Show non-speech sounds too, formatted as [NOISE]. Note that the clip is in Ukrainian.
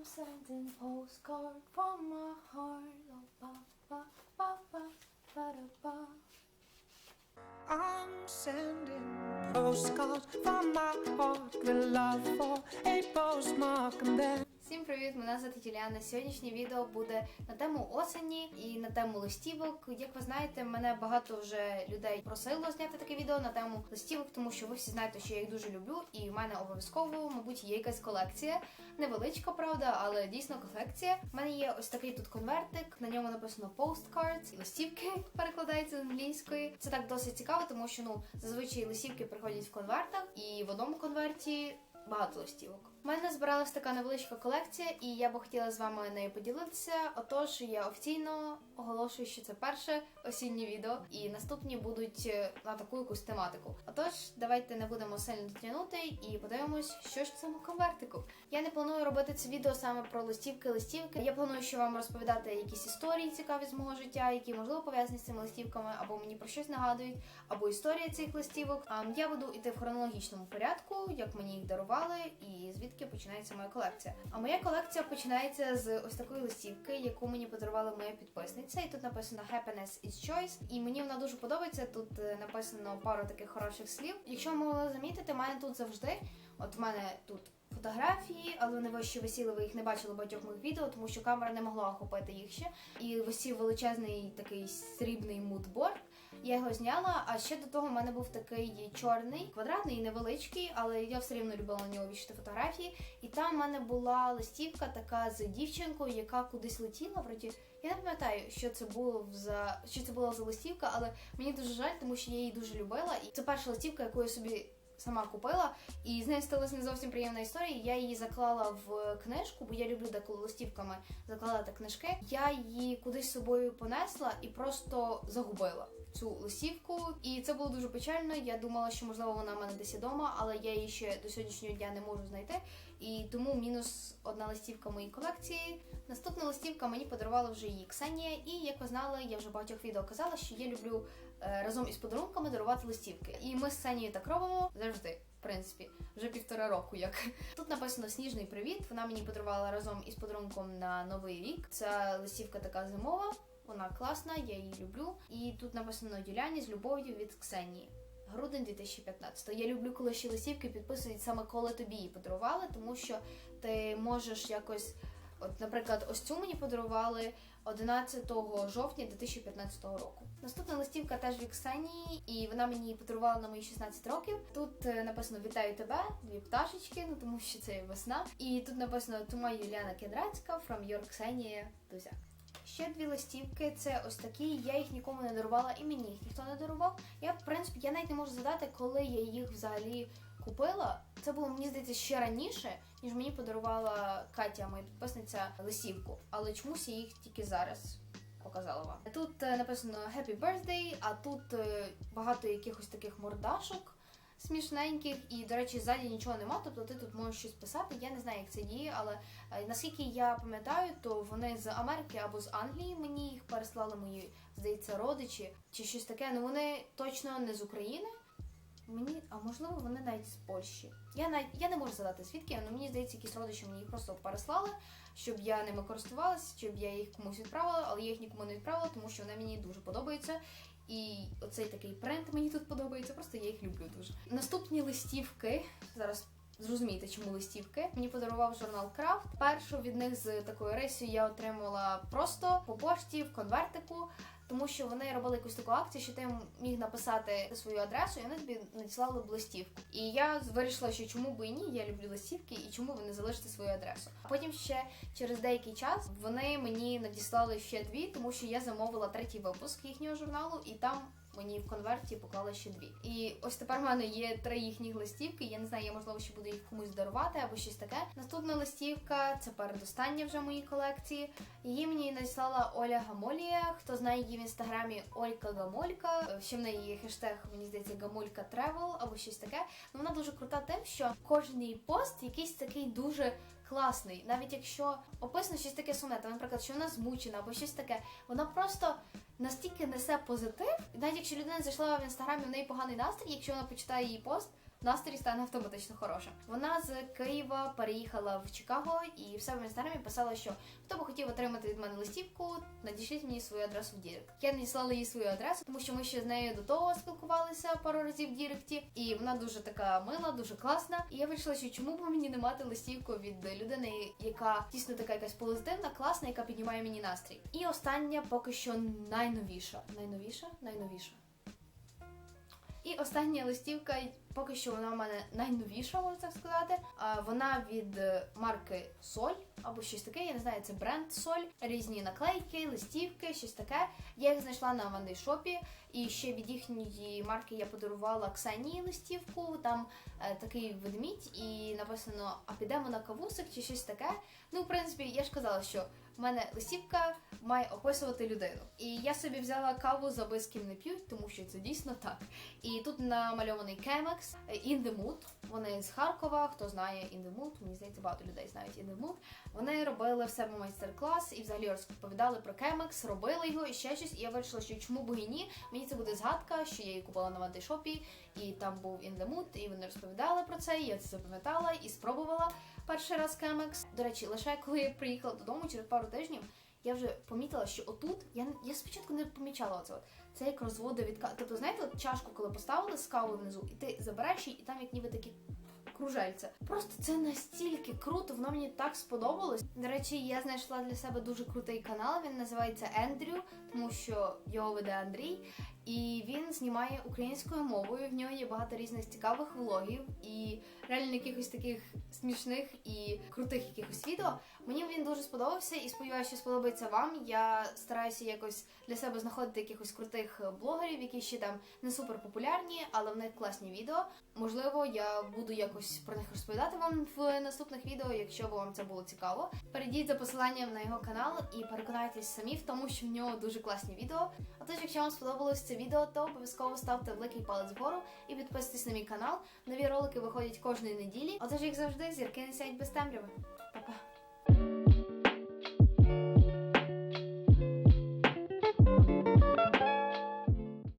I'm sending postcard from my heart. Oh, ba, ba, ba, ba, ba, da, ba. I'm sending postcards from my heart with love for a postmark and then. Привіт! Мене звати Юліана. Сьогоднішнє відео буде на тему осені і на тему листівок. Як ви знаєте, мене багато вже людей просило зняти таке відео на тему листівок, тому що ви всі знаєте, що я їх дуже люблю, і в мене обов'язково, мабуть, є якась колекція. Невеличка, правда, але дійсно колекція. У мене є ось такий тут конвертик. На ньому написано postcards, і листівки [LAUGHS] перекладаються з англійської. Це так досить цікаво, тому що ну зазвичай листівки приходять в конвертах, і в одному конверті багато листівок. У мене збиралась така невеличка колекція, і я би хотіла з вами нею поділитися. Отож, я офіційно оголошую, що це перше осіннє відео, і наступні будуть е, на таку якусь тематику. Отож, давайте не будемо сильно дотягнути і подивимось, що ж в цьому конвертику. Я не планую робити це відео саме про листівки, листівки. Я планую, що вам розповідати якісь історії цікаві з мого життя, які можливо пов'язані з цими листівками, або мені про щось нагадують, або історія цих листівок. А я буду йти в хронологічному порядку, як мені їх дарували, і звідки починається моя колекція. А моя колекція починається з ось такої листівки, яку мені подарувала моя підписниця. І тут написано Happiness is choice. І мені вона дуже подобається. Тут е, написано пару таких хороших слів. Якщо ви могли замітити, мене тут завжди, от в мене тут. Фотографії, але вони вище висіли, ви їх не бачили в багатьох моїх відео, тому що камера не могла охопити їх ще. І висів величезний такий срібний мудборд. Я його зняла, а ще до того в мене був такий чорний, квадратний, невеличкий, але я все рівно любила на нього вішати фотографії. І там в мене була листівка така з дівчинкою, яка кудись летіла. Вроді я не пам'ятаю, що це було за що це була за листівка, але мені дуже жаль, тому що я її дуже любила. І це перша листівка, яку я собі. Сама купила, і з нею сталася не зовсім приємна історія. Я її заклала в книжку, бо я люблю деколи листівками закладати книжки. Я її кудись з собою понесла і просто загубила цю листівку. І це було дуже печально. Я думала, що можливо вона в мене десь вдома, але я її ще до сьогоднішнього дня не можу знайти. І тому мінус одна листівка моїй колекції. Наступна листівка мені подарувала вже її Ксенія. І як ви знали, я вже багатьох відео казала, що я люблю е, разом із подарунками дарувати листівки. І ми з Ксенією так робимо завжди. В принципі, вже півтора року як [LAUGHS] тут написано сніжний привіт. Вона мені подарувала разом із подарунком на новий рік. Ця листівка така зимова. Вона класна, я її люблю. І тут написано Юляні з любов'ю від Ксенії. Грудень 2015. Я люблю, коли ще листівки підписують саме коли тобі її подарували, тому що ти можеш якось. От, наприклад, ось цю мені подарували 11 жовтня 2015 року. Наступна листівка теж від Ксенії, і вона мені подарувала на мої 16 років. Тут е, написано Вітаю тебе, дві пташечки, ну тому що це весна. І тут написано Тума Юліана Кедрацька from your Ксенія Дузяк. Ще дві листівки, це ось такі. Я їх нікому не дарувала, і мені їх ніхто не дарував. Я, в принципі, я навіть не можу згадати, коли я їх взагалі купила. Це було мені здається ще раніше, ніж мені подарувала Катя, моя підписниця, листівку. Але чомусь я їх тільки зараз показала вам. Тут е, написано Happy Birthday, а тут е, багато якихось таких мордашок. Смішненьких і, до речі, ззаді нічого нема, тобто ти тут можеш щось писати. Я не знаю, як це діє, але е, наскільки я пам'ятаю, то вони з Америки або з Англії мені їх переслали мої, здається, родичі чи щось таке. Ну вони точно не з України. Мені, а можливо, вони навіть з Польщі. Я навіть я не можу задати звідки, але мені здається, якісь родичі мені їх просто переслали, щоб я ними користувалася, щоб я їх комусь відправила, але я їх нікому не відправила, тому що вони мені дуже подобаються. І оцей такий принт мені тут подобається, просто я їх люблю дуже. Наступні листівки зараз. Зрозумієте, чому листівки. Мені подарував журнал Крафт. Першу від них з такою ресію я отримала просто по пошті в конвертику, тому що вони робили якусь таку акцію, що ти міг написати свою адресу, і вони тобі надіслали б листівку. І я вирішила, що чому би і ні, я люблю листівки, і чому ви не залишите свою адресу. А потім ще через деякий час вони мені надіслали ще дві, тому що я замовила третій випуск їхнього журналу, і там. Мені в конверті поклали ще дві. І ось тепер в мене є три їхніх листівки. Я не знаю, я можливо ще буду їх комусь дарувати або щось таке. Наступна листівка це передостання вже моїй колекції. Її мені надіслала Оля Гамолія. Хто знає її в інстаграмі Олька Гамолька. Ще в неї є хештег, мені здається, Гамолька Тревел або щось таке. Ну вона дуже крута тим, що кожний пост якийсь такий дуже. Класний, навіть якщо описано щось таке сумне, наприклад, що вона змучена або щось таке, вона просто настільки несе позитив, навіть якщо людина зайшла в інстаграмі, в неї поганий настрій, якщо вона почитає її пост, настрій стане автоматично хорошим. Вона з Києва переїхала в Чикаго і в себе в інстаграмі писала, що хто би хотів отримати від мене листівку, надішліть мені свою адресу в Дірект. Я надіслала їй свою адресу, тому що ми ще з нею до того спілкувалися пару разів в Діректі, і вона дуже така мила, дуже класна. І я вирішила, що чому б мені не мати листівку від людини, яка дійсно така якась позитивна, класна, яка піднімає мені настрій. І остання поки що найновіша. Найновіша? Найновіша. І остання листівка, поки що вона в мене найновіша, можна так сказати. Вона від е, марки Соль або щось таке. Я не знаю, це бренд Соль. Різні наклейки, листівки, щось таке. Я їх знайшла на вандейшопі. І ще від їхньої марки я подарувала Ксенії листівку. Там е, такий ведмідь, і написано А підемо на кавусик чи щось таке. Ну, в принципі, я ж казала, що мене листівка має описувати людину. І я собі взяла каву за без не п'ють, тому що це дійсно так. І тут намальований Кемекс In the Mood. Вони з Харкова. Хто знає In the Mood, мені здається, багато людей знають In the Mood. Вони робили в себе майстер-клас і взагалі розповідали про Кемекс, робили його і ще щось. І я вирішила, що чому б і ні. Мені це буде згадка, що я її купила на вантишопі, і там був In the Mood, і вони розповідали про це. І я це запам'ятала і спробувала перший раз Кемекс. До речі, лише коли я приїхала додому через пару тижнів. Я вже помітила, що отут я я спочатку не помічала. От. Це як розводи від. Тобто, знаєте, от чашку, коли поставили з кавою внизу, і ти забереш її, і там як ніби такі кружельця. Просто це настільки круто, воно мені так сподобалось. До речі, я знайшла для себе дуже крутий канал. Він називається Ендрю, тому що його веде Андрій. І він знімає українською мовою. В нього є багато різних цікавих влогів і реально якихось таких смішних і крутих якихось відео. Мені він дуже сподобався і сподіваюся, що сподобається вам. Я стараюся якось для себе знаходити якихось крутих блогерів, які ще там не супер популярні, але в них класні відео. Можливо, я буду якось про них розповідати вам в наступних відео, якщо б вам це було цікаво. Перейдіть за посиланням на його канал і переконайтесь самі в тому, що в нього дуже класні відео. А тож, якщо вам сподобалось це відео, то обов'язково ставте великий палець вгору і підписуйтесь на мій канал. Нові ролики виходять кожної неділі. Отож, як завжди, зірки не сяють без темряви. Па-па!